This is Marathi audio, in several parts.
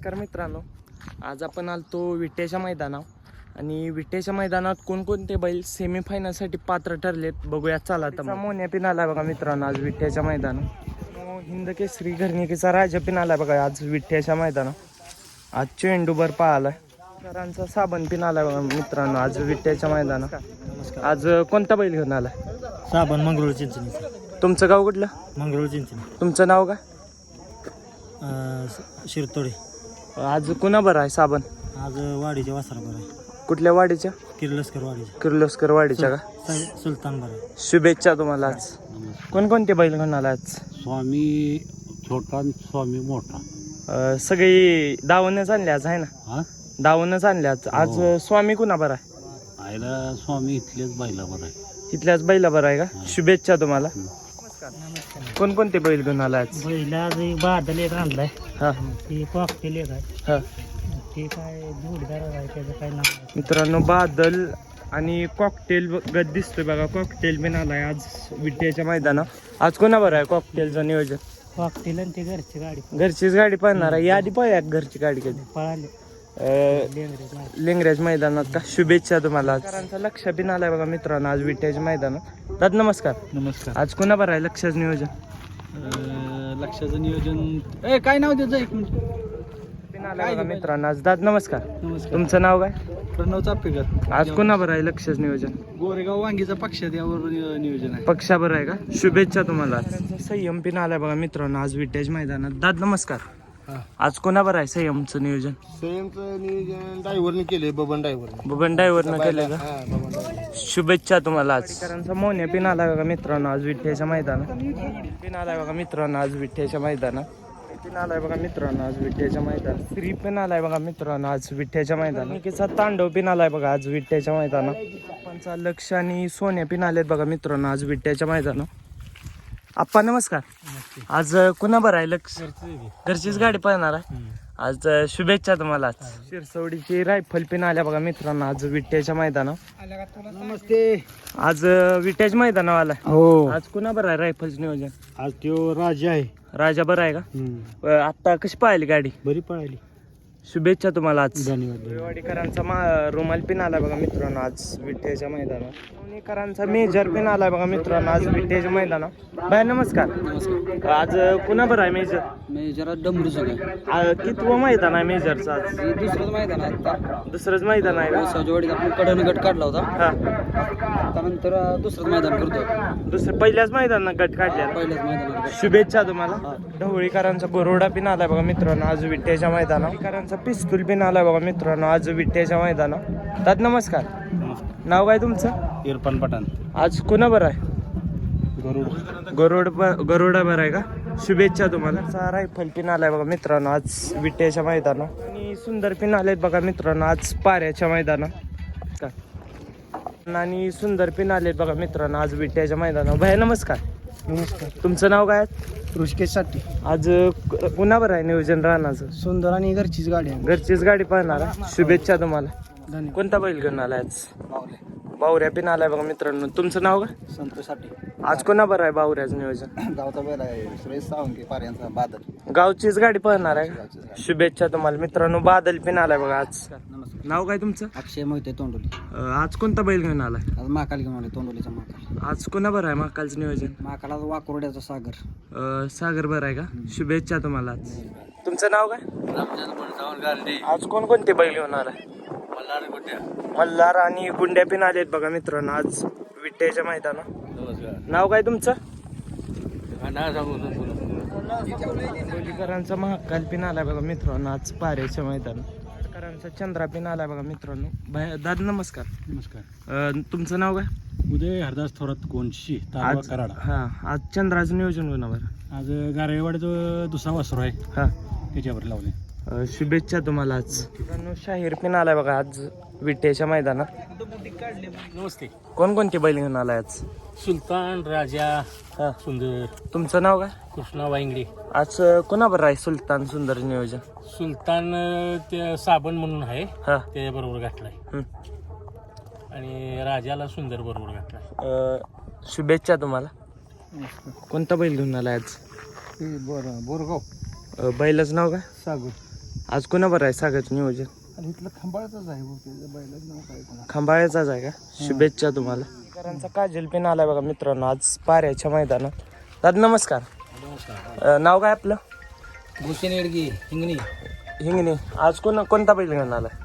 नमस्कार मित्रांनो. आज आपण आलतो विट्याच्या मैदानावर आणि विट्याच्या मैदानात कोणकोणते बैल सेमीफायनलसाठी पात्र ठरलेत बघूया चला तर मोन्या पिन आलाय बघा मित्रांनो आज विट्याच्या मैदानात हिंद केसरी घरणिकेचा राजा पिन आलाय बघा आज विट्याच्या मैदानात आज चेंडूबर पाहिलाय करांचा साबण पिन आलाय बघा मित्रांनो आज विट्याच्या मैदानात आज कोणता बैल घेऊन आलाय? साबण मंगरुळ चिंचणीचा तुमचं गाव कुठलं? मंगरुळ चिंचणी. तुमचं नाव स- शिरतोडे. आज कुणा बरं आहे साबण? आज वाडीच्या वासरा बरं आहे. कुठल्या वाडीच्या? किर्लस्कर वाडीच्या. किर्लोस्कर वाडीच्या का? स- सुलतान बरं आहे. शुभेच्छा तुम्हाला आज. कोणकोणते बैल आला आज स्वामी छोटा आणि स्वामी मोठा. अं, सगळी दावणच आणले आज आहे ना? हा? दावणच आणले आज. आज हो. स्वामी कुणा बरं आहे? स्वामी इथलेच बैला बरं आहे. तिथल्याच बैला बरं आहे का? शुभेच्छा तुम्हाला. कोणकोणते बैल घेऊन आला आज? पहिला आज एक बादल एक आणलाय. हा. ते कॉकटेल एक आहे. हा. ते काय जोडदार आहे त्याचं काय नाव आहे. मित्रांनो बादल आणि कॉकटेल गत दिसतोय बघा कॉकटेल पण आलाय आज विट्याच्या मैदानात. आज कोणा बरं आहे कॉकटेलचं नियोजन? कॉकटेल आणि ते घरची गाडी. घरचीच गाडी पळणार आहे. यादी पळल्या घरची गाडी कधी? पळाले. लिंगराज मैदानात का? शुभेच्छा तुम्हाला लक्ष बिन आलाय बघा मित्रांनो आज विट्याच्या मैदानात दादा नमस्कार. नमस्कार. आज कोणा बरं आहे लक्षच नियोजन? लक्षाचं नियोजन ए काय नाव त्याचं एक मिनिट. बिन आलाय बघा मित्रांनो आज दादा नमस्कार. नमस्कार. तुमचं नाव काय? प्रणव चापेकर. आज कोणा बरं आहे लक्षच नियोजन? गोरेगाव वांगीचा पक्ष यावर नियोजन आहे. पक्षा बरं आहे का? शुभेच्छा तुम्हाला संयम पिन आलाय बघा मित्रांनो आज विट्याच्या मैदानात. दादा नमस्कार. आज कोणा बरं आहे संयमचं नियोजन? संयमचं नियोजन ड्रायव्हरने केले बबन ड्रायव्हरने. बबन ड्रायव्हरनं केलं का? शुभेच्छा तुम्हाला आज. मोन्या पिन आलाय बघा मित्रांनो आज विठ्याच्या मैदानात? पिन आलाय बघा मित्रांनो आज विठ्याच्या मैदानात. पिन आलाय बघा मित्रांनो आज विठ्याच्या मैदानात. श्री पिन आलाय बघा मित्रांनो आज विठ्याच्या मैदानात. निकेचा तांडव पिन आलाय बघा आज विठ्याच्या मैदानात. पंचा लक्ष आणि सोन्या पिन आलेत बघा मित्रांनो आज विठ्याच्या मैदानात. आप्पा नमस्कार. आज कुणा बरं आहे लक्ष? घरचीच गाडी पळणार आहे. आज शुभेच्छा तुम्हाला आज. शिरसवडीची रायफल पिन आल्या बघा मित्रांनो आज विट्याच्या मैदानावर. नमस्ते. आज विट्याच्या मैदानावर आला हो. आज कुणा बरं आहे रायफलचं नियोजन? आज तो राजा आहे. राजा बरं आहे का? अ, आत्ता कशी पाहिली गाडी? बरी पळाली. शुभेच्छा तुम्हाला आज. धन्यवाद वाडीकरांचा मा रुमाल पिन आलाय बघा मित्रांनो आज विट्याच्या मैदानावर पुणेकरांचा मेजर पिन आलाय बघा मित्रांनो आज विट्याच्या मैदानावर बाय नमस्कार. आज कुणा बरं आहे मेजर मी जरा डमरू सगळं. आ, कितवं मैदान आहे मेजरचं आज? दुसरंच मैदान आहे आता. दुसरंच मैदान आहे का? आपण कडन गट काढला होता. हा. त्यानंतर दुसरंच मैदान करतो दुसरं पहिल्याच मैदानात गट काढल्या पहिल्याच मैदानात शुभेच्छा तुम्हाला. ढवळीकरांचा गोरोडा पिन आलाय बघा मित्रांनो आज विट्याच्या मैदानात. करांचा पिस्तूल पिन आलाय बघा मित्रांनो आज विट्याच्या मैदानात. दाद नमस्कार. नाव काय तुमचं? इरफान पठाण. आज कुणा बरं आहे? गरुड. गरुड ब- गरुडा बरं आहे का? शुभेच्छा तुम्हाला. चा रायफल पिन आलाय बघा मित्रांनो आज विट्याच्या मैदानात. आणि सुंदर पिन आलेत बघा मित्रांनो आज पाऱ्याच्या मैदानात. का आणि सुंदर पिन आलेत बघा मित्रांनो आज विट्याच्या मैदानावर भया नमस्कार. नमस्कार. तुमचं नाव काय ऋषिकेशसाठी. आज पुन्हा बरं आहे नियोजन राहण्याचं सुंदर आणि घरचीच गाडी आहे. घरचीच गाडी पाहणार. आहे. शुभेच्छा तुम्हाला. धन्यवाद. कोणता बैल घेऊन आलाय आज? बावऱ्या पिन आलाय बघा मित्रांनो. तुमचं नाव काय? संतोषसाठी आज कोणा बरं आहे बावऱ्याचं नियोजन? गावचा बैल आहे सुरेश सावंके पाऱ्यांचा बादल. गावचीच गाडी पाहणार आहे शुभेच्छा तुम्हाला. मित्रांनो बादल पिन आलाय बघा आज. नमस्कार. नाव काय तुमचं? अक्षय मोहिते तोंडोली. अं, आज कोणता बैल घेऊन आलाय? आज महाकाल घेऊन आले तोंडोलीचा महाकाल. आज कोणा बरं आहे महाकालचं नियोजन? महाकाला वाकोरड्याचा सागर. अं, सागर बरं आहे का? शुभेच्छा तुम्हाला आज. तुमचं नाव काय? आज कोणकोणते बैल घेऊन आलाय? मल्हार आणि गुंड्या. पिन आलेत बघा मित्रांनो आज विट्याच्या मैदानात. नाव काय तुमचं? कोलीकरांचा महाकाल पिन आलाय बघा मित्रांनो आज पाऱ्याच्या मैदानात. करांचा चंद्रा पिन आलाय बघा मित्रांनो. बाय दादा नमस्कार. नमस्कार. अं, तुमचं नाव काय? उदय हरदास थोरात कोणशी आज हा आज चंद्राचं नियोजन होणार. आज गारवेवाडीचं दुसरा वासरू आहे. हा. त्याच्यावर लावले शुभेच्छा तुम्हाला आज. मित्रांनो शाहीर पिन आलाय बघा आज विट्याच्या मैदानात. नमस्ते. कोणकोणते बैल घेऊन आलाय आज? सुलतान राजा हा. सुंदर. तुमचं नाव काय? कृष्णा वांगडी. आज कोणाबरोबर आहे सुलतान सुंदर नियोजन? सुलतान ते साबण म्हणून आहे. हा. त्याच्या बरोबर घातलाय. आणि राजाला सुंदर बरोबर घातलाय. अं, शुभेच्छा तुम्हाला. कोणता बैल घेऊन आलाय आज? बरं बोरगाव. अं, बैलाचं नाव काय? सागर. आज कोणा बरं आहे नियोजन? आणि इथलं खंबाळचंच आहे ते बैलाच नाव काय कोणा खंबाळ्याचाच आहे का? शुभेच्छा तुम्हाला. करांचा काजल पिन आलाय बघा मित्रांनो आज पाऱ्याच्या मैदानात. दादा नमस्कार. अं, नाव काय आपलं? भूषण येडगी हिंगणी. हिंगणे. आज कोण कोणता बैल घेऊन आलाय?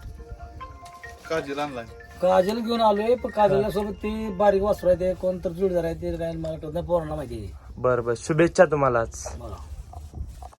काजल घेऊन आलोय पण काजलच्या सोबत ते बारीक वासरू आहे ते कोणतर जोडदार आहे ते काय मला वाटत नाही पोरांना माहिती आहे. बरं बरं. शुभेच्छा तुम्हाला आज. बघा